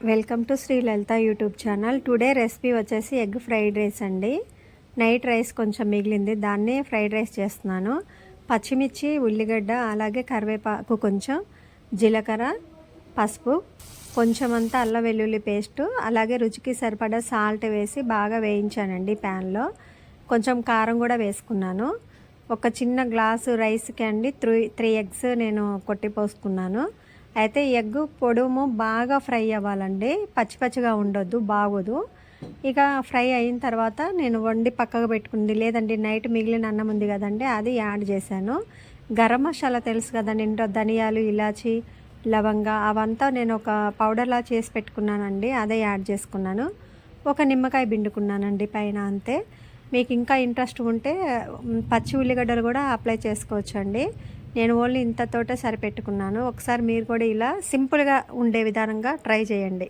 Welcome to Sri Lalitha YouTube channel. Today recipe వచ్చేసి egg fried rice అండి. Night rice కొంచెం మిగిలింది. దాన్నే ఫ్రైడ్ రైస్ చేస్తున్నాను. పచ్చిమిర్చి ఉల్లిగడ్డ అలాగే కరివేపాకు కొంచెం జీలకర్ర పసుపు కొంచెం అంతా అల్లం వెల్లుల్లి పేస్టు అలాగే రుచికి సరిపడా సాల్ట్ వేసి బాగా వేయించానండి ప్యాన్లో. కొంచెం కారం కూడా వేసుకున్నాను. ఒక చిన్న గ్లాసు రైస్కి అండి త్రీ త్రీ ఎగ్స్ నేను కొట్టి పోసుకున్నాను అయితే ఎగ్ పొడుము బాగా ఫ్రై అవ్వాలండి. పచ్చి పచ్చిగా ఉండొద్దు బాగోదు. ఇక ఫ్రై అయిన తర్వాత నేను వండి పక్కకు పెట్టుకుంది. లేదండి నైట్ మిగిలిన అన్నం ఉంది కదండి అది యాడ్ చేశాను. గరం మసాలా తెలుసు కదండి ఇంట్లో ధనియాలు ఇలాచి లవంగ అవంతా నేను ఒక పౌడర్లా చేసి పెట్టుకున్నానండి అదే యాడ్ చేసుకున్నాను. ఒక నిమ్మకాయ పిండుకున్నానండి పైన అంతే. మీకు ఇంకా ఇంట్రెస్ట్ ఉంటే పచ్చి ఉల్లిగడ్డలు కూడా అప్లై చేసుకోవచ్చండి. నేను ఓన్లీ ఇంతతోటే సరిపెట్టుకున్నాను. ఒకసారి మీరు కూడా ఇలా సింపుల్గా ఉండే విధానంగా ట్రై చేయండి.